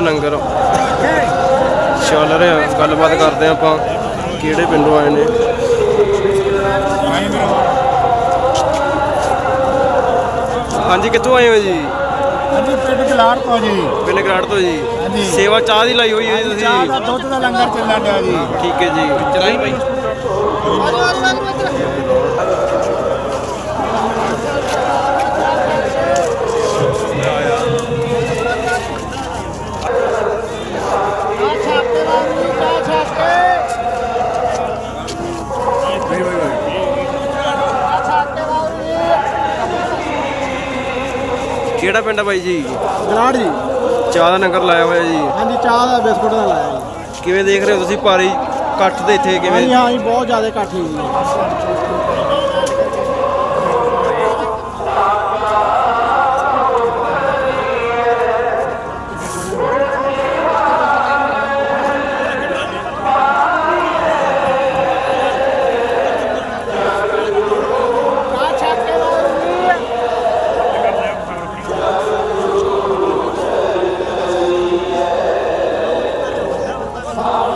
ਦਾ ਲੰਗਰ। ਚੱਲ ਰਿਹਾ ਗੱਲਬਾਤ ਕਰਦੇ ਹਾਂ ਆਪਾਂ ਕਿਹੜੇ ਪਿੰਡੋਂ ਆਏ ਨੇ। ਹਾਂਜੀ ਕਿੱਥੋਂ ਆਏ ਹੋ ਜੀ? ਹਾਂਜੀ ਪਿੰਡ ਜਲਾੜ ਤੋਂ ਜੀ। ਪਿੰਡ ਗਰਾੜ ਤੋਂ ਜੀ। ਸੇਵਾ ਚਾਹ ਦੀ ਲਾਈ ਹੋਈ ਹੈ ਜੀ ਚਾਹ ਦਾ ਤੁਸੀਂ ਦੁੱਧ ਦਾ ਲੰਗਰ ਚੱਲਣ ਡਿਆ ਜੀ। ਠੀਕ ਹੈ ਜੀ। ਚਲਾਈ ਭਾਈ। ਕਿਹੜਾ ਪਿੰਡ ਆ ਬਾਈ ਜੀ? ਜਲਾੜ ਜੀ। ਚਾਹ ਦਾ ਲੰਗਰ ਲਾਇਆ ਹੋਇਆ ਜੀ। ਹਾਂਜੀ ਚਾਹ ਦਾ ਬਿਸਕੁਟ ਦਾ ਲਾਇਆ ਜੀ। ਕਿਵੇਂ ਦੇਖ ਰਹੇ ਹੋ ਤੁਸੀਂ ਭਾਰੀ ਇਕੱਠ ਦੇ ਇੱਥੇ ਕਿਵੇਂ? ਹਾਂਜੀ ਹਾਂ ਜੀ ਬਹੁਤ ਜ਼ਿਆਦਾ ਇਕੱਠ ਜੀ। 好